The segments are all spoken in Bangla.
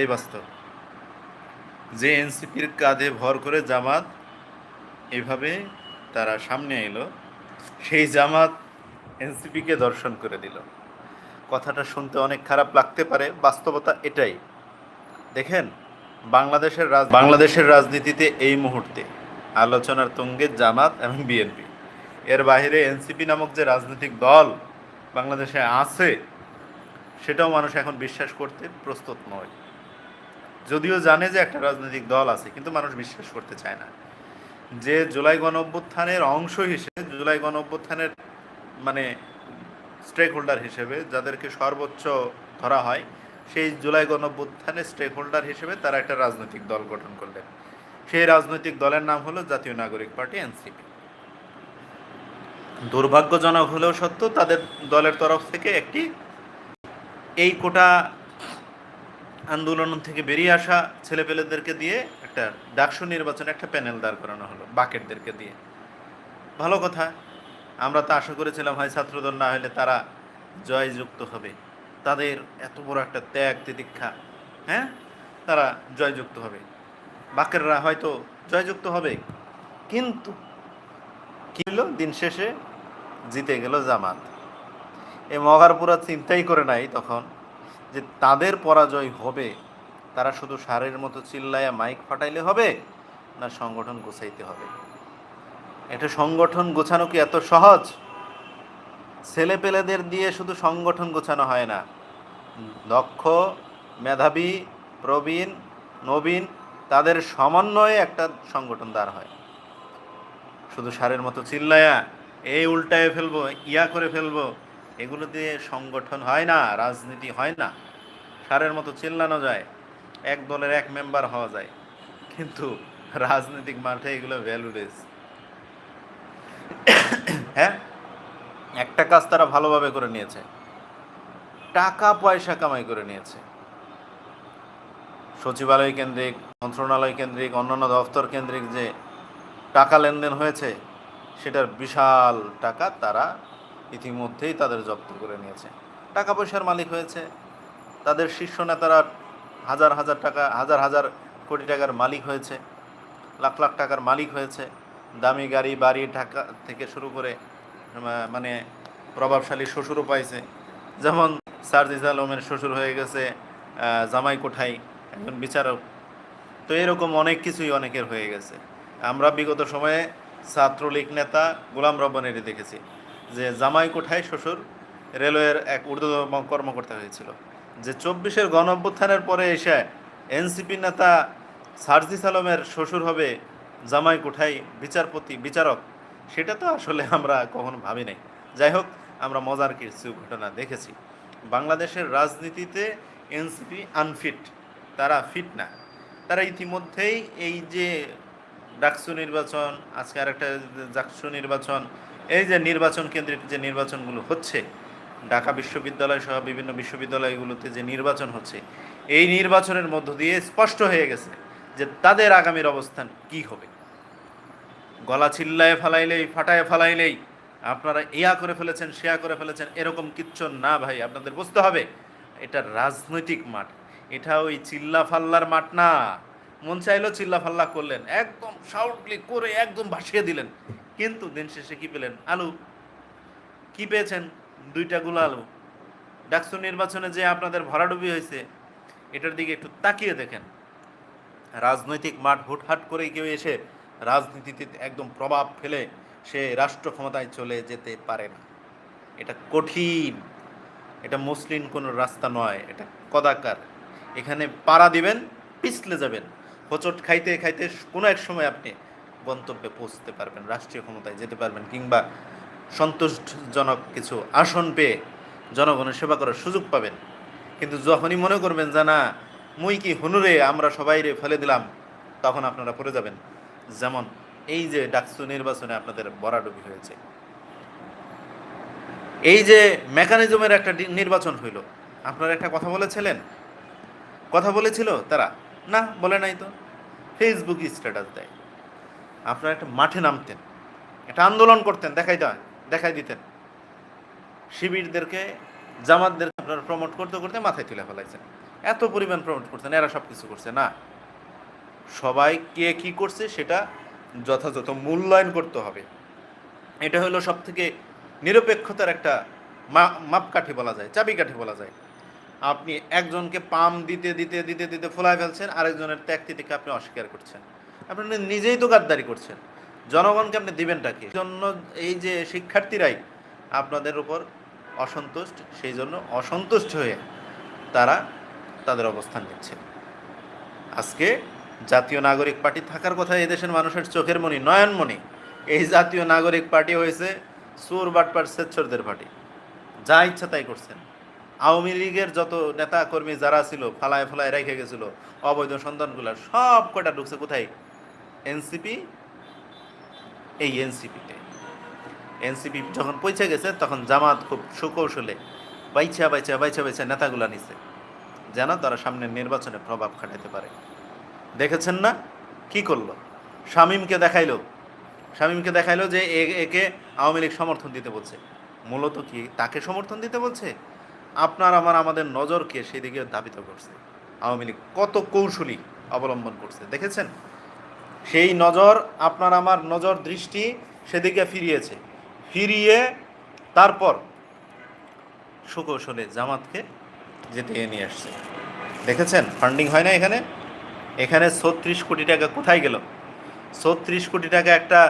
এই বাস্তব। যে এনসিপির কাঁধে ভর করে জামাত এভাবে তারা সামনে এলো, সেই জামাত এনসিপিকে দর্শন করে দিল। কথাটা শুনতে অনেক খারাপ লাগতে পারে, বাস্তবতা এটাই। দেখেন, বাংলাদেশের রাজ বাংলাদেশের রাজনীতিতে এই মুহূর্তে আলোচনার তুঙ্গে জামাত এবং বিএনপি। এর বাইরে এনসিপি নামক যে রাজনৈতিক দল বাংলাদেশে আছে, সেটাও মানুষ এখন বিশ্বাস করতে প্রস্তুত নয়। যদিও জানে যে একটা রাজনৈতিক দল আছে, কিন্তু মানুষ বিশ্বাস করতে চায় না। যে জুলাই গণ অভ্যুত্থানের অংশ হিসেবে, জুলাই গণ অভ্যুত্থানের মানে স্টেক হোল্ডার হিসেবে যাদেরকে সর্বোচ্চ ধরা হয়, সেই জুলাই গণ অভ্যুত্থানের স্টেক হোল্ডার হিসেবে তারা একটা রাজনৈতিক দল গঠন করলেন। সেই রাজনৈতিক দলের নাম হলো জাতীয় নাগরিক পার্টি, এনসিপি। দুর্ভাগ্যজনক হলেও সত্য, তাদের দলের তরফ থেকে একটি এই কোটা আন্দোলন থেকে বেরিয়ে আসা ছেলেপেলেদেরকে দিয়ে একটা ডাকসু নির্বাচনে একটা প্যানেল দাঁড় করানো হলো, বাকেটদেরকে দিয়ে। ভালো কথা, আমরা তো আশা করেছিলাম, হয় ছাত্রদল, না হলে তারা জয়যুক্ত হবে। তাদের এত বড় একটা ত্যাগ তিতিক্ষা হ্যাঁ? তারা জয়যুক্ত হবে। বাকেররা হয়তো জয়যুক্ত হবে, কিন্তু কি দিন শেষে জিতে গেল জামাত। এই মগারপুরা চিন্তাই করে নাই তখন। যে তাদের পরাজয় হবে, তারা শুধু সারের মতো চিল্লায়া মাইক ফাটাইলে হবে না সংগঠন গোছাইতে হবে? এটা সংগঠন গোছানো কি এত সহজ? ছেলে পেলেদের দিয়ে শুধু সংগঠন গোছানো হয় না। দক্ষ, মেধাবী, প্রবীণ, নবীন, তাদের সমন্বয়ে একটা সংগঠন দাঁড় হয়। শুধু সারের মতো চিল্লায়া এই উল্টায় ফেলব, ইয়া করে ফেলব এগুলো দিয়ে সংগঠন হয় না, রাজনীতি হয় না। সারের মতো চিল্লানো যায়, এক দলের এক মেম্বার হওয়া যায়। কিন্তু রাজনৈতিক মাঠে এগুলো ভ্যালু ভ্যালুলেস হ্যাঁ? একটা কাজ তারা ভালোভাবে করে নিয়েছে। টাকা পয়সা কামাই করে নিয়েছে। সচিবালয় কেন্দ্রিক, মন্ত্রণালয় কেন্দ্রিক, অন্যান্য দফতর কেন্দ্রিক যে টাকা লেনদেন হয়েছে, সেটার বিশাল টাকা তারা ইতিমধ্যেই তাদের জব্দ করে নিয়েছে। টাকা পয়সার মালিক হয়েছে। তাদের শীর্ষ নেতারা হাজার হাজার টাকা, হাজার হাজার কোটি টাকার মালিক হয়েছে, লাখ লাখ টাকার মালিক হয়েছে। দামি গাড়ি, বাড়ি, ঢাকা থেকে শুরু করে মানে প্রভাবশালী শ্বশুরও পাইছে। যেমন সার্জিজ আলমের শ্বশুর হয়ে গেছে জামাই কোঠাই, একজন বিচারক। তো এরকম অনেক কিছুই অনেকের হয়ে গেছে। আমরা বিগত সময়ে ছাত্রলীগ নেতা গোলাম রব্বানেরই দেখেছি। যে জামাই কোঠায় শ্বশুর রেলওয়ের এক ঊর্ধ্বতম কর্মকর্তা হয়েছিল। যে চব্বিশের গণ অভ্যুত্থানের পরে এসে এনসিপি নেতা সার্জিস আলমের শ্বশুর হবে জামাই কোঠাই বিচারপতি, বিচারক, সেটা তো আসলে আমরা কখনো ভাবি নাই। যাই হোক, আমরা মজার কিছু ঘটনা দেখেছি। বাংলাদেশের রাজনীতিতে এনসিপি আনফিট, তারা ফিট না। তারা ইতিমধ্যেই এই যে ডাকসু নির্বাচন, আজকে আরেকটা ডাকসু নির্বাচন এই যে নির্বাচন কেন্দ্রিক যে নির্বাচনগুলো হচ্ছে, ঢাকা বিশ্ববিদ্যালয় সহ বিভিন্ন বিশ্ববিদ্যালয়গুলোতে যে নির্বাচন হচ্ছে, এই নির্বাচনের মধ্য দিয়ে স্পষ্ট হয়ে গেছে যে তাদের আগামীর অবস্থান কি হবে। গলা চিল্লায় ফালাইলেই, ফাটায় ফালাইলেই, আপনারা ইয়া করে ফেলেছেন শেয়া করে ফেলেছেন, এরকম কিচ্ছু না ভাই, আপনাদের বুঝতে হবে, এটা রাজনৈতিক মাঠ, এটা ওই চিল্লা ফাল্লার মাঠ না। মন চাইলেও চিল্লা ফাল্লা করলেন, একদম সাউটলি করে একদম ভাসিয়ে দিলেন। কিন্তু দিন শেষে কি পেলেন? আলু। কি পেয়েছেন? দুইটা গুলো আলু। ডাকসু নির্বাচনে যে আপনাদের ভরাডুবি হয়েছে, এটার দিকে একটু তাকিয়ে দেখেন। রাজনৈতিক মাঠ হুটহাট করে কেউ এসে রাজনীতিতে একদম প্রভাব ফেলে সে রাষ্ট্র ক্ষমতায় চলে যেতে পারে না। এটা কঠিন। এটা মসলিন কোনো রাস্তা নয়। এটা কদাকার। এখানে পাড়া দিবেন, পিছলে যাবেন। হোচট খাইতে খাইতে কোনো এক সময় আপনি গন্তব্যে পৌঁছতে পারবেন, রাষ্ট্রীয় ক্ষমতায় যেতে পারবেন কিংবা সন্তুষ্টজনক কিছু আসন পেয়ে জনগণের সেবা করার সুযোগ পাবেন। কিন্তু যখনই মনে করবেন যে, না, মুই কি হুনুরে, আমরা সবাই রে ফেলে দিলাম, তখন আপনারা পড়ে যাবেন। যেমন এই যে ডাকসু নির্বাচনে আপনাদের বরাডুবি হয়েছে। এই যে মেকানিজমের একটা নির্বাচন হইল। আপনারা একটা কথা বলেছিলেন? কথা বলেছিল তারা? না, বলে নাই তো? ফেসবুক স্ট্যাটাস দেয়। আপনারা একটা মাঠে নামতেন, একটা আন্দোলন করতেন, দেখাই দেওয়া দেখাই দিতেন। শিবিরদেরকে জামাতদের আপনারা প্রমোট করতে করতে মাথায় তুলে ফেলাইছেন। এত পরিমাণ প্রমোট করছেন, এরা সব কিছু করছে, না। সবাই কে কি করছে সেটা যথাযথ মূল্যায়ন করতে হবে। এটা হলো সব থেকে নিরপেক্ষতার একটা মাপকাঠি বলা যায়, চাবিকাঠি বলা যায়। আপনি একজনকে পাম দিতে দিতে দিতে দিতে ফোলায় ফেলছেন, আরেকজনের ত্যাগ আপনি অস্বীকার করছেন। আপনি নিজেই তো গাদ্দারি করছেন। জনগণকে আপনি দিবেনটা কি? জন্য এই যে শিক্ষার্থীরাই আপনাদের উপর অসন্তুষ্ট, সেই জন্য অসন্তুষ্ট হয়ে তারা তাদের অবস্থান নিচ্ছে। আজকে জাতীয় নাগরিক পার্টি থাকার কথা এই দেশের মানুষের চোখের মণি, নয়নমণি। এই জাতীয় নাগরিক পার্টি হয়েছে সুর বাটপার স্বেচ্ছরদের পার্টি। যা ইচ্ছা তাই করছেন। আওয়ামী লীগের যত নেতা কর্মী যারা ছিল, ফালায় ফালায় রেখে গেছিল, অবৈধ সন্তানগুলো সব কটা ঢুকছে কোথায়? এনসিপি, এই এনসিপিতে। এনসিপি যখন পৌঁছে গেছে, তখন জামাত খুব সুকৌশলে বাইচা বাইচা বাইচা বাইচা নেতাগুলা নিছে, যেন তারা সামনের নির্বাচনে প্রভাব খাটাতে পারে। দেখেছেন না? কি করল? শামীমকে দেখাইলো। শামীমকে দেখাইলো যে একে আওয়ামী লীগ সমর্থন দিতে বলছে। মূলত কি তাকে সমর্থন দিতে বলছে? আপনার আমার, আমাদের নজরকে সেদিকে ধাবিত করছে। আওয়ামী লীগ কত কৌশলী অবলম্বন করছে। দেখেছেন? সেই নজর, আপনার আমার নজর দৃষ্টি সেদিকে ফিরিয়েছে। ফিরিয়ে তারপর সুকৌশলে জামাতকে যেতে নিয়ে আসছে। দেখেছেন? ফান্ডিং হয় না এখানে? এখানে ছত্রিশ কোটি টাকা কোথায় গেল? ছত্রিশ কোটি টাকা একটা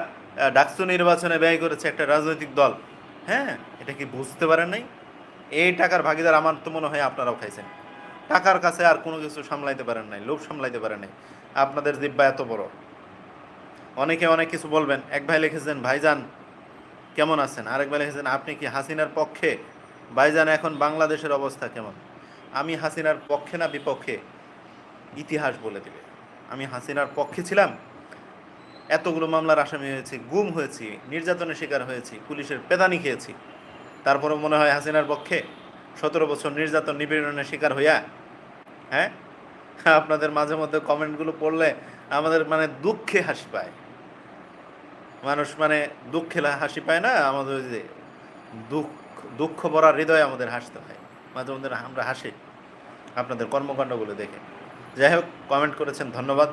ডাকসু নির্বাচনে ব্যয় করেছে একটা রাজনৈতিক দল। হ্যাঁ? এটা কি বুঝতে পারেন নাই? এই টাকার ভাগিদার আমার তো মনে হয় আপনারাও খাইছেন। টাকার কাছে আর কোনো কিছু সামলাইতে পারেন নাই, লোভ সামলাইতে পারেন নাই। আপনাদের দিব্যা এত বড়। অনেকে অনেক কিছু বলবেন। এক ভাই লিখেছেন, ভাইজান, কেমন আছেন? আরেক ভাই লিখেছেন, আপনি কি হাসিনার পক্ষে? ভাইজান, এখন বাংলাদেশের অবস্থা কেমন? আমি হাসিনার পক্ষে না বিপক্ষে? ইতিহাস বলে দেবে। আমি হাসিনার পক্ষে ছিলাম। এতগুলো মামলার আসামি হয়েছি, গুম হয়েছি, নির্যাতনের শিকার হয়েছি, পুলিশের পেদানি খেয়েছি। তারপরে মনে হয় হাসিনার পক্ষে? সতেরো বছর নির্যাতন, নিপীড়নের শিকার হইয়া? হ্যাঁ? আপনাদের মাঝে মধ্যে কমেন্টগুলো পড়লে আমাদের মানে দুঃখে হাসি পায়। মানুষ মানে দুঃখে হাসি পায় না, আমাদের যে দুঃখ দুঃখ ভরা হৃদয়ে আমাদের হাসতে হয়। মাঝে মধ্যে আমরা হাসি আপনাদের কর্মকাণ্ডগুলো দেখে। যাই হোক কমেন্ট করেছেন, ধন্যবাদ।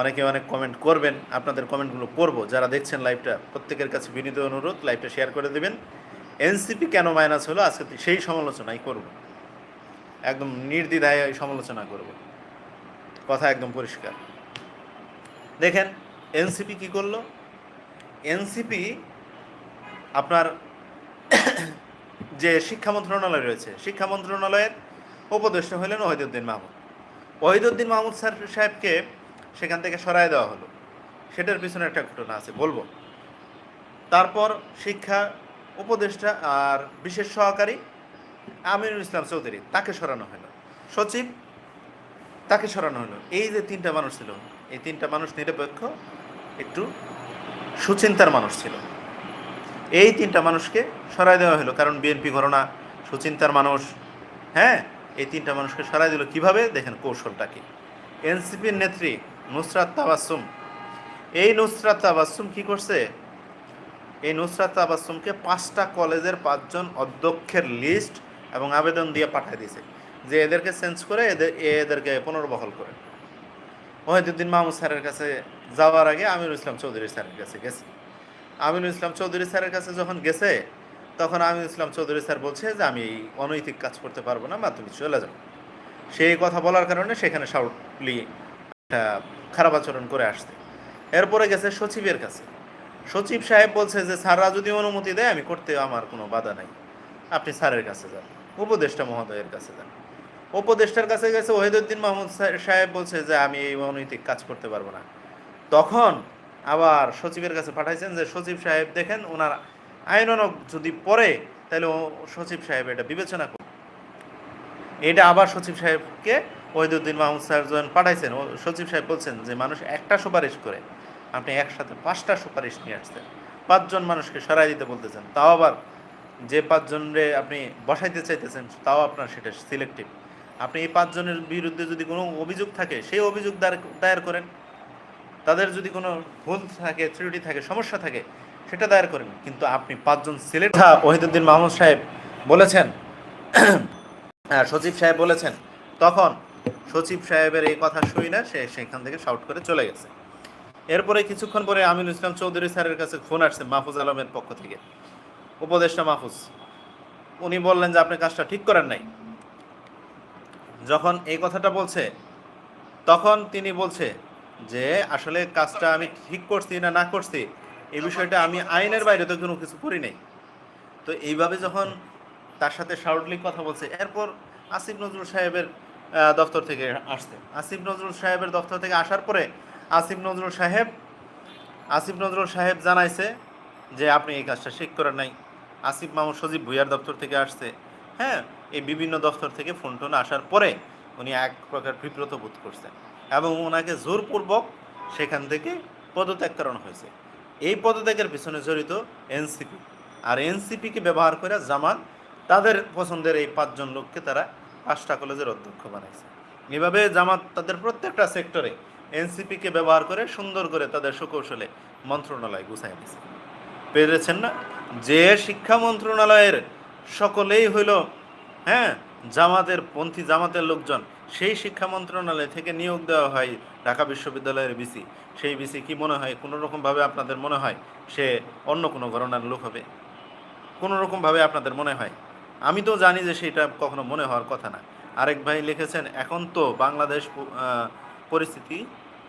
অনেকে অনেক কমেন্ট করবেন, আপনাদের কমেন্টগুলো পড়ব যারা দেখছেন লাইভটা প্রত্যেকের কাছে বিনীত অনুরোধ লাইভটা শেয়ার করে দেবেন। এনসিপি কেন মাইনাস হলো? আজকে সেই সমালোচনাই করব। একদম নির্দ্বিধায় সমালোচনা করব। কথা একদম পরিষ্কার। দেখেন এনসিপি কি করল? এনসিপি আপনার যে শিক্ষা মন্ত্রণালয় রয়েছে, শিক্ষা মন্ত্রণালয়ের উপদেষ্টা হলেন ওহিদুদ্দিন মাহমুদ। ওহিদুদ্দিন মাহমুদ স্যার সাহেবকে সেখান থেকে সরায় দেওয়া হলো। সেটার পিছনে একটা ঘটনা আছে, বলব। তারপর শিক্ষা উপদেষ্টা আর বিশেষ সহকারী আমিনুল ইসলাম চৌধুরী, তাকে সরানো হলো। সচিব, তাকে সরানো হলো। এই যে তিনটা মানুষ ছিল, এই তিনটা মানুষ নিরপেক্ষ, একটু সুচিন্তার মানুষ ছিল। এই তিনটা মানুষকে সরাই দেওয়া হলো, কারণ বিএনপি ঘটনা সুচিন্তার মানুষ হ্যাঁ এই তিনটা মানুষকে সরাই দিল কীভাবে? দেখেন কৌশলটা কি এনসিপির নেত্রী নুসরাত তাবাসুম এই নুসরাত তাবাসুম কি করছে? এই নুসরাত তাবাসুমকে পাঁচটা কলেজের পাঁচজন অধ্যক্ষের লিস্ট এবং আবেদন দিয়ে পাঠিয়ে দিয়েছে। যে এদেরকে চেঞ্জ করে, এদের এদেরকে পুনর্বহল করে। ওহিদুদ্দিন মাহমুদ স্যারের কাছে যাওয়ার আগে আমিরুল ইসলাম চৌধুরী স্যারের কাছে গেছে। আমিনুল ইসলাম চৌধুরী স্যারের কাছে যখন গেছে, তখন আমিনুল ইসলাম চৌধুরী স্যার বলছে যে, আমি এই অনৈতিক কাজ করতে পারব না বা তুমি চলে যাও সেই কথা বলার কারণে সেখানে সাউটলি একটা খারাপ আচরণ করে আসছে। এরপরে গেছে সচিবের কাছে। সচিব সাহেব বলছে যে, স্যাররা যদি অনুমতি দেয়, আমি করতে আমার কোনো বাধা নাই। আপনি স্যারের কাছে যান, উপদেষ্টা মহোদয়ের কাছে যান। উপদেষ্টার কাছে গেছে, ওহিদুদ্দিন মাহমুদ সাহেব বলছে যে, আমি এই অনৈতিক কাজ করতে পারব না। তখন আবার সচিবের কাছে পাঠাইছেন যে, সচিব সাহেব, দেখেন ওনার আইননক যদি পড়ে, তাহলে সচিব সাহেব এটা বিবেচনা করুন। এটা আবার সচিব সাহেবকে ওহিদুদ্দিন মাহমুদ সাহেব যখন পাঠাইছেন, ও সচিব সাহেব বলছেন যে, মানুষ একটা সুপারিশ করে, আপনি একসাথে পাঁচটা সুপারিশ নিয়ে আসছেন। পাঁচজন মানুষকে সরাই দিতে বলতেছেন। তাও আবার যে পাঁচজনরে আপনি বসাইতে চাইতেছেন, তাও আপনার সেটা সিলেক্টিভ আপনি এই পাঁচজনের বিরুদ্ধে যদি কোনো অভিযোগ থাকে, সেই অভিযোগ দায়ের করেন। তাদের যদি কোনো ভুল থাকে, ত্রুটি থাকে, সমস্যা থাকে, সেটা দায়ের করেন। কিন্তু আপনি পাঁচজন সিলেক্ট ওহিদুদ্দিন মাহমুদ সাহেব বলেছেন সচিব সাহেব বলেছেন, তখন সচিব সাহেবের এই কথা শুই না, সে সেখান থেকে শাউট করে চলে গেছে। এরপরে কিছুক্ষণ পরে আমিনুল ইসলাম চৌধুরী স্যারের কাছে ফোন আসছে মাহফুজ আলমের পক্ষ থেকে। উপদেষ্টা মাহফুজ, উনি বললেন যে, আপনি কাজটা ঠিক করেন নাই। যখন এই কথাটা বলছে তখন তিনি বলছে যে আসলে কাজটা আমি ঠিক করছি না না করছি এই বিষয়টা আমি আইনের বাইরে তো কোনো কিছু করি নাই। তো এইভাবে যখন তার সাথে শাউটলি কথা বলছে এরপর আসিফ নজরুল সাহেবের আহ, দপ্তর থেকে আসছে। আসিফ নজরুল সাহেবের দফতর থেকে আসার পরে আসিফ নজরুল সাহেব আসিফ নজরুল সাহেব জানাইছে যে আপনি এই কাজটা ঠিক করেন নাই। আসিফ মাহমুদ সজীব ভুইয়ার দপ্তর থেকে আসছে। হ্যাঁ এই বিভিন্ন দফতর থেকে ফোন টোন আসার পরে উনি এক প্রকার বিব্রত বোধ করছেন এবং ওনাকে জোরপূর্বক সেখান থেকে পদত্যাগ করানো হয়েছে। এই পদত্যাগের পিছনে জড়িত এনসিপি। আর এনসিপিকে ব্যবহার করে জামাত তাদের পছন্দের এই পাঁচজন লোককে তারা পাঁচটা কলেজের অধ্যক্ষ বানাইছে। এভাবে জামাত তাদের প্রত্যেকটা সেক্টরে এনসিপিকে ব্যবহার করে সুন্দর করে তাদের সুকৌশলে মন্ত্রণালয় গুছাই দিয়েছে পেরেছেন না? যে শিক্ষা মন্ত্রণালয়ের সকলেই হইল হ্যাঁ জামাতের পন্থী, জামাতের লোকজন, সেই শিক্ষা মন্ত্রণালয় থেকে নিয়োগ দেওয়া হয় ঢাকা বিশ্ববিদ্যালয়ের বিসি। সেই বিসি কি মনে হয়? কোনো রকমভাবে আপনাদের মনে হয় সে অন্য কোনো ঘরনার লোক হবে? কোনো রকমভাবে আপনাদের মনে হয়? আমি তো জানি যে সেটা কখনো মনে হওয়ার কথা না। আরেক ভাই লিখেছেন, এখন তো বাংলাদেশ পরিস্থিতি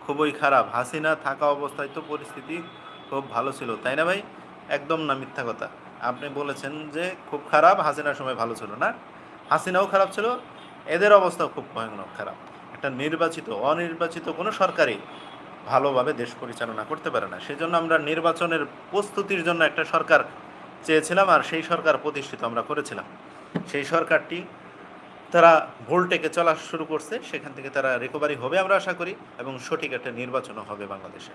খুবই খারাপ। হাসিনা থাকা অবস্থায় তো পরিস্থিতি খুব ভালো ছিল, তাই না ভাই? একদম না মিথ্যা কথা। আপনি বলেছেন যে খুব খারাপ, হাসিনার সময় ভালো ছিল না? হাসিনাও খারাপ ছিল, এদের অবস্থাও খুব ভয়ানক খারাপ। একটা নির্বাচিত, অনির্বাচিত কোনো সরকারই ভালোভাবে দেশ পরিচালনা করতে পারে না। সেজন্য আমরা নির্বাচনের প্রস্তুতির জন্য একটা সরকার চেয়েছিলাম আর সেই সরকার প্রতিষ্ঠিত আমরা করেছিলাম। সেই সরকারটি তারা ভোল্টেকে চলা শুরু করছে, সেখান থেকে তারা রিকভারি হবে আমরা আশা করি, এবং সঠিক একটা নির্বাচনও হবে বাংলাদেশে।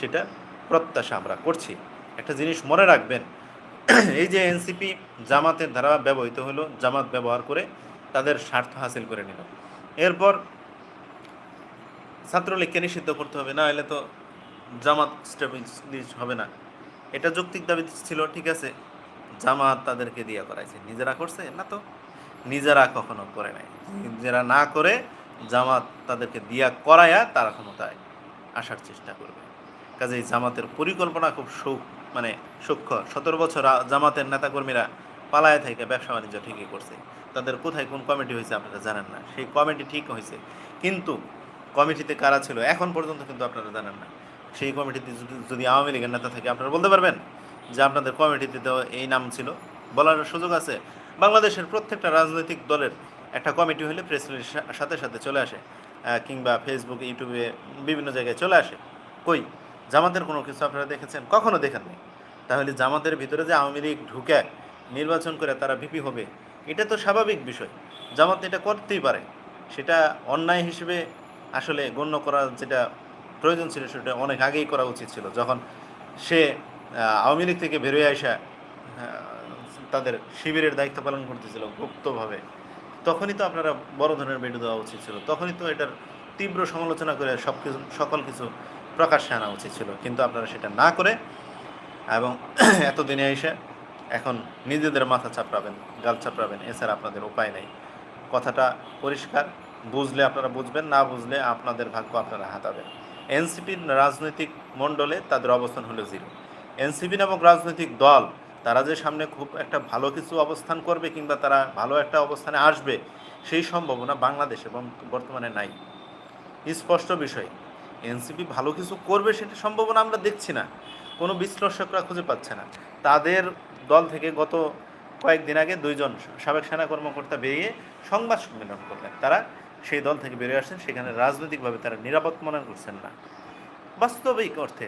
সেটা প্রত্যাশা আমরা করছি। একটা জিনিস মনে রাখবেন এই যে এনসিপি জামাতের দ্বারা ব্যবহৃত হলো, জামাত ব্যবহার করে তাদের স্বার্থ হাসিল করে নিল। এরপর ছাত্রলীগকে নিষিদ্ধ করতে হবে, না এলে তো জামাত হবে না। এটা যৌক্তিক দাবি ছিল, ঠিক আছে, জামাত তাদেরকে দিয়া করাইছে। নিজেরা করছে, না তো? নিজেরা কখনো করে নাই। নিজেরা না করে জামাত তাদেরকে দিয়া করায়া তারা ক্ষমতায় আসার চেষ্টা করবে। কাজেই জামাতের পরিকল্পনা খুব সূক্ষ্ম মানে সূক্ষ্ম। সতেরো বছর জামাতের নেতাকর্মীরা পালায় থেকে ব্যবসা বাণিজ্য ঠিকই করছে। তাদের কোথায় কোন কমিটি হয়েছে আপনারা জানেন না। সেই কমিটি ঠিক হয়েছে। কিন্তু কমিটিতে কারা ছিল? এখন পর্যন্ত কিন্তু আপনারা জানেন না। সেই কমিটিতে যদি আওয়ামী লীগের নেতা থাকে, আপনারা বলতে পারবেন যে আপনাদের কমিটিতে তো এই নাম ছিল? বলার সুযোগ আছে? বাংলাদেশের প্রত্যেকটা রাজনৈতিক দলের একটা কমিটি হলে প্রেস রিলিজের সাথে সাথে চলে আসে। কিংবা ফেসবুক ইউটিউবে বিভিন্ন জায়গায় চলে আসে। কই? জামাতের কোনো কিছু আপনারা দেখেছেন? কখনো দেখেননি? তাহলে জামাতের ভিতরে যে আওয়ামী লীগ ঢুকে নির্বাচন করে তারা ভিপি হবে, এটা তো স্বাভাবিক বিষয়। জামাত এটা করতেই পারে। সেটা অন্যায় হিসেবে আসলে গণ্য করা যেটা প্রয়োজন ছিল, সেটা অনেক আগেই করা উচিত ছিল। যখন সে আওয়ামী লীগ থেকে বেরোয় আসা তাদের শিবিরের দায়িত্ব পালন করতেছিল গুপ্তভাবে, তখনই তো আপনারা বড় ধরনের বেডু দেওয়া উচিত ছিল। তখনই তো এটার তীব্র সমালোচনা করে সব কিছু সকল কিছু প্রকাশ্যে আনা উচিত ছিল। কিন্তু আপনারা সেটা না করে এবং এতদিনে এসে এখন নিজেদের মাথা চাপড়াবেন, গাল চাপড়াবেন, এছাড়া আপনাদের উপায় নেই। কথাটা পরিষ্কার, বুঝলে আপনারা বুঝবেন, না বুঝলে আপনাদের ভাগ্য আপনারা হাতাবেন। এনসিপির রাজনৈতিক মণ্ডলে তাদের অবস্থান হলো জিরো। এনসিপি নামক রাজনৈতিক দল, তারা যে সামনে খুব একটা ভালো কিছু অবস্থান করবে কিংবা তারা ভালো একটা অবস্থানে আসবে, সেই সম্ভাবনা বাংলাদেশে বর্ত- বর্তমানে নাই। স্পষ্ট বিষয় এনসিপি ভালো কিছু করবে সেটা সম্ভাবনা আমরা দেখছি না। কোনো বিশ্লেষকরা খুঁজে পাচ্ছে না। তাদের দল থেকে গত কয়েকদিন আগে দুইজন সাবেক সেনা কর্মকর্তা বেরিয়ে সংবাদ সম্মেলন করলেন। তারা সেই দল থেকে বেরিয়ে আসছেন, সেখানে রাজনৈতিকভাবে তারা নিরাপদ মনে করছেন না। বাস্তবিক অর্থে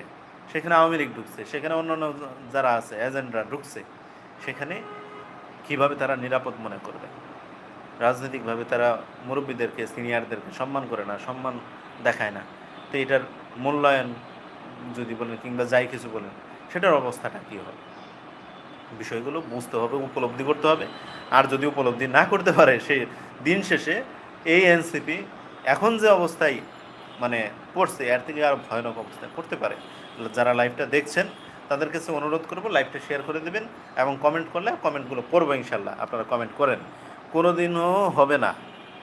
সেখানে আওয়ামী লীগ ঢুকছে, সেখানে অন্যান্য যারা আছে এজেন্টরা ঢুকছে, সেখানে কীভাবে তারা নিরাপদ মনে করবে? রাজনৈতিকভাবে তারা মুরব্বীদেরকে, সিনিয়রদেরকে সম্মান করে না, সম্মান দেখায় না। তো এটার মূল্যায়ন যদি বলেন কিংবা যাই কিছু বলেন, সেটার অবস্থাটা কী হবে? বিষয়গুলো বুঝতে হবে, উপলব্ধি করতে হবে। আর যদি উপলব্ধি না করতে পারে, সে দিন শেষে এই এনসিপি এখন যে অবস্থায় মানে পড়ছে, এর থেকে আরও ভয়ানক অবস্থায় পড়তে পারে। যারা লাইভটা দেখছেন, তাদের কাছে অনুরোধ করব, লাইভটা শেয়ার করে দেবেন এবং কমেন্ট করলে কমেন্টগুলো পড়ব ইনশাল্লাহ আপনারা কমেন্ট করেন। কোনো দিনও হবে না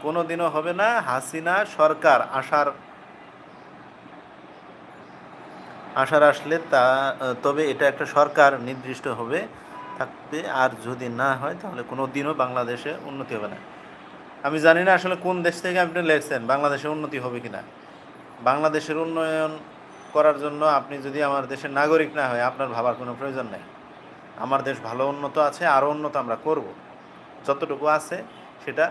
কোনো দিনও হবে না হাসিনা সরকার আসার আসার আসলে তা তবে এটা একটা সরকার নির্দিষ্ট হবে, থাকবে। আর যদি না হয়, তাহলে কোনো দিনও বাংলাদেশে উন্নতি হবে না। আমি জানি না আসলে কোন দেশ থেকে আপনি লেখছেন, বাংলাদেশে উন্নতি হবে কি না বাংলাদেশের উন্নয়ন করার জন্য আপনি যদি আমার দেশের নাগরিক না হয়, আপনার ভাবার কোনো প্রয়োজন নেই। আমার দেশ ভালো উন্নত আছে, আরও উন্নত আমরা করব। যতটুকু আছে, সেটা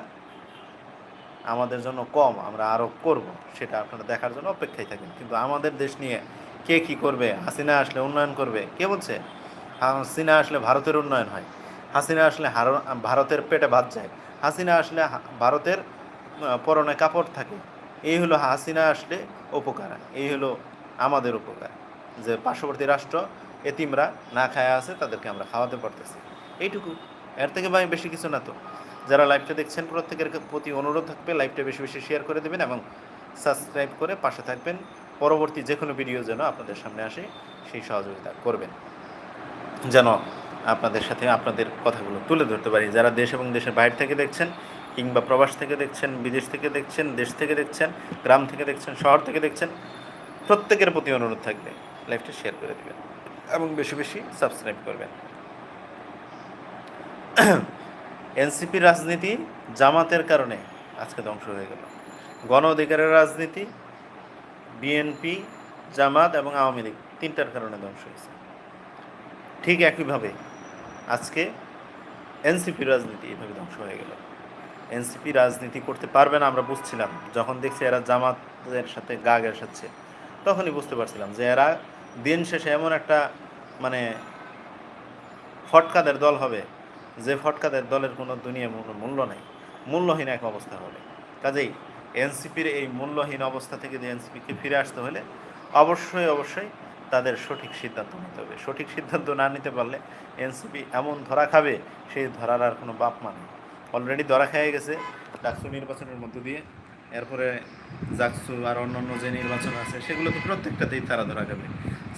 আমাদের জন্য কম, আমরা আরও করব, সেটা আপনারা দেখার জন্য অপেক্ষায় থাকেন। কিন্তু আমাদের দেশ নিয়ে কে কি করবে? হাসিনা আসলে উন্নয়ন করবে। কে বলছে? হাসিনা আসলে ভারতের উন্নয়ন হয়। হাসিনা আসলে ভারতের পেটে ভাত যায়। হাসিনা আসলে ভারতের পরনে কাপড় থাকে। এই হলো হাসিনা আসলে উপকার। এই হলো আমাদের উপকার। যে পার্শ্ববর্তী রাষ্ট্র এতিমরা না খায়া আছে, তাদেরকে আমরা খাওয়াতে পারতেছি। এইটুকু। এর থেকে ভাই বেশি কিছু না তো। যারা লাইভটা দেখছেন, প্রত্যেকের প্রতি অনুরোধ থাকবে লাইভটা বেশি বেশি শেয়ার করে দেবেন এবং সাবস্ক্রাইব করে পাশে থাকবেন। পরবর্তী যে কোনো ভিডিও যেন আপনাদের সামনে আসে, সেই সহযোগিতা করবেন। যেন আপনাদের সাথে আপনাদের কথাগুলো তুলে ধরতে পারি। যারা দেশ এবং দেশের বাইরে থেকে দেখছেন, কিংবা প্রবাস থেকে দেখছেন, বিদেশ থেকে দেখছেন, দেশ থেকে দেখছেন, গ্রাম থেকে দেখছেন, শহর থেকে দেখছেন, প্রত্যেকের প্রতি অনুরোধ থাকবে লাইভটা শেয়ার করে দেবেন এবং বেশি বেশি সাবস্ক্রাইব করবেন। এনসিপি রাজনীতি জামাতের কারণে আজকে ধ্বংস হয়ে গেল। গণ অধিকারের রাজনীতি বিএনপি, জামাত এবং আওয়ামী লীগ তিনটার কারণে ধ্বংস হয়েছে। ঠিক একইভাবে আজকে এনসিপি রাজনীতি এভাবে ধ্বংস হয়ে গেল। এনসিপি রাজনীতি করতে পারবে না, আমরা বুঝছিলাম। যখন দেখছি এরা জামাতের সাথে গা ঘেঁষাচ্ছে, তখনই বুঝতে পারছিলাম যে এরা দিন শেষে এমন একটা মানে ফটকাদের দল হবে, যে ফটকাদের দলের কোনো দুনিয়া মূল্য নেই। মূল্যহীন এক অবস্থা হবে। কাজেই এনসিপির এই মূল্যহীন অবস্থা থেকে যে এনসিপিকে ফিরে আসতে হলে অবশ্যই অবশ্যই তাদের সঠিক সিদ্ধান্ত নিতে হবে। সঠিক সিদ্ধান্ত না নিতে পারলে এনসিপি এমন ধরা খাবে, সেই ধরার আর কোনো বাপ মানে অলরেডি ধরা খেয়ে গেছে ডাকসু নির্বাচনের মধ্য দিয়ে। এরপরে জাকসু আর অন্যান্য যে নির্বাচন আছে, সেগুলো তো প্রত্যেকটাতেই তারা ধরা খাবে।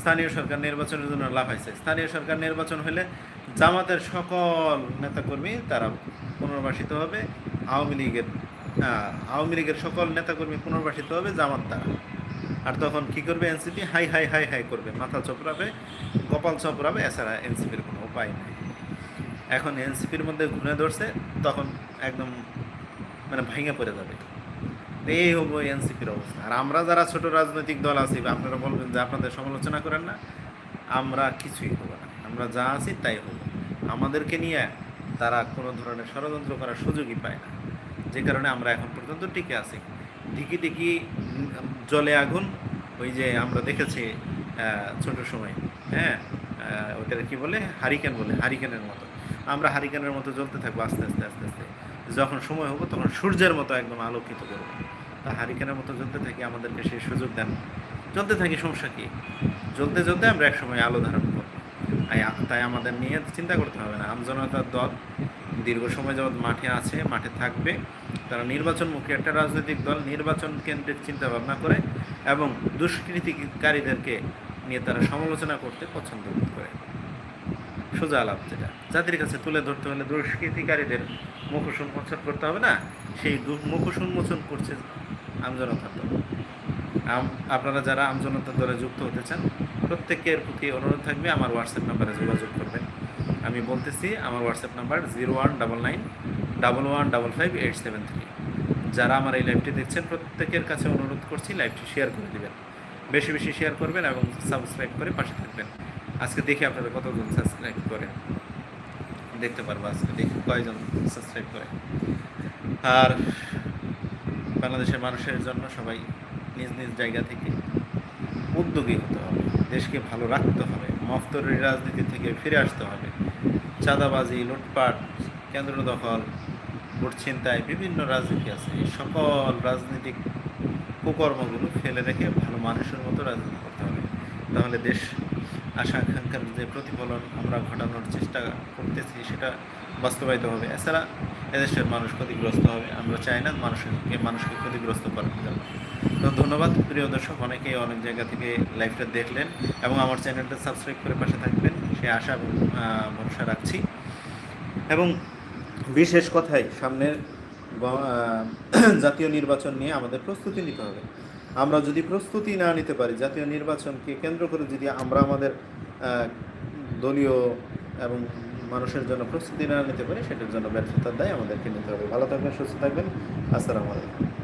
স্থানীয় সরকার নির্বাচনের জন্য লাফাইছে। স্থানীয় সরকার নির্বাচন হলে জামাতের সকল নেতাকর্মী তারা পুনর্বাসিত হবে। আওয়ামী লীগের আওয়ামী লীগের সকল নেতাকর্মী পুনর্বাসিত হবে জামাত তারা আর তখন কি করবে এনসিপি? হাই হাই হাই হাই করবে, মাথা চপড়াবে, কপাল চপড়াবে, এছাড়া এনসিপির কোনো উপায় নেই। এখন এনসিপির মধ্যে ঘুরে ধরছে, তখন একদম মানে ভেঙে পড়ে যাবে। এই হব এনসিপির অবস্থা। আর আমরা যারা ছোট রাজনৈতিক দল আছি আপনারা বলবেন যে আপনাদের সমালোচনা করেন না, আমরা কিছুই হব না। আমরা যা আছি তাই হব। আমাদেরকে নিয়ে তারা কোনো ধরনের ষড়যন্ত্র করার সুযোগই পায় না। যে কারণে আমরা এখন পর্যন্ত টিকে আছি। টিকি উম, জলে আগুন ওই যে আমরা দেখেছি ছোট সময় হ্যাঁ? ওটার কি বলে? হারিকেন বলে হারিকেনের মতো। আমরা হারিকেনের মতো জ্বলতে থাকব আস্তে আস্তে আস্তে আস্তে। যখন সময় হব তখন সূর্যের মতো একদম আলোকিত করব। তা হারিকেনের মতো জ্বলতে থাকি আমাদেরকে সেই সুযোগ দেন। জ্বলতে থাকি সমস্যা কী? জ্বলতে জ্বলতে আমরা একসময় আলো ধারণ করব। তাই আমাদের নিয়ে চিন্তা করতে হবে না। আমজনতার দল দীর্ঘ সময় যাবৎ মাঠে আছে, মাঠে থাকবে। তারা নির্বাচনমুখী একটা রাজনৈতিক দল, নির্বাচন কেন্দ্রিক চিন্তা ভাবনা করে এবং দুষ্কৃতিকারীদেরকে নিয়ে তারা সমালোচনা করতে পছন্দ করে। সোজা আলাপ যেটা। জাতির কাছে তুলে ধরতে হলে দুষ্কৃতিকারীদের মুখোশ উন্মোচন করতে হবে না। সেই মুখোশ উন্মোচন করছে আমজনতার দল। আপনারা যারা আমজনতার দলে যুক্ত হতে চান প্রত্যেকের প্রতি অনুরোধ থাকবে। আমার হোয়াটসঅ্যাপ নাম্বারে যোগাযোগ করবেন। আমি বলতেছি, আমার WhatsApp number zero one double nine double one double five eight seven three যারা আমার এই লাইভটি দেখছেন, প্রত্যেকের কাছে অনুরোধ করছি লাইভটি শেয়ার করে দেবেন। বেশি বেশি শেয়ার করবেন এবং সাবস্ক্রাইব করে পাশে থাকবেন। আজকে দেখি আপনারা কতজন সাবস্ক্রাইব করেন। দেখতে পারব আজকে দেখি কয়জন সাবস্ক্রাইব করে আর বাংলাদেশের মানুষের জন্য সবাই নিজ নিজ জায়গা থেকে উদ্যোগী হতে হবে। দেশকে ভালো রাখতে হবে। মফতরের রাজনীতি থেকে ফিরে আসতে হবে। চাঁদাবাজি, লুটপাট, কেন্দ্র দখল, ভোট ছিনতাই, বিভিন্ন রাজনীতি আছে। এই সকল রাজনৈতিক কুকর্মগুলো ফেলে রেখে ভালো মানুষের মতো রাজনীতি করতে হবে। তাহলে দেশ আশা আকাঙ্ক্ষার যে প্রতিফলন আমরা ঘটানোর চেষ্টা করতেছি, সেটা বাস্তবায়িত হবে। এছাড়া এদেশের মানুষ ক্ষতিগ্রস্ত হবে। আমরা চাই না মানুষকে মানুষকে ক্ষতিগ্রস্ত করার জন্য তো ধন্যবাদ। প্রিয় দর্শক, অনেকেই অনেক জায়গা থেকে লাইভটা দেখলেন এবং আমার চ্যানেলটা সাবস্ক্রাইব করে পাশে থাকবেন। সে আশা ভরসা রাখছি। এবং বিশেষ কথাই সামনের জাতীয় নির্বাচন নিয়ে আমাদের প্রস্তুতি নিতে হবে। আমরা যদি প্রস্তুতি না নিতে পারি, জাতীয় নির্বাচনকে কেন্দ্র করে যদি আমরা আমাদের দলীয় এবং মানুষের জন্য প্রস্তুতি না নিতে পারি, সেটার জন্য ব্যর্থতার দায় আমাদেরকে নিতে হবে। ভালো থাকবেন, সুস্থ থাকবেন। আসসালামু আলাইকুম।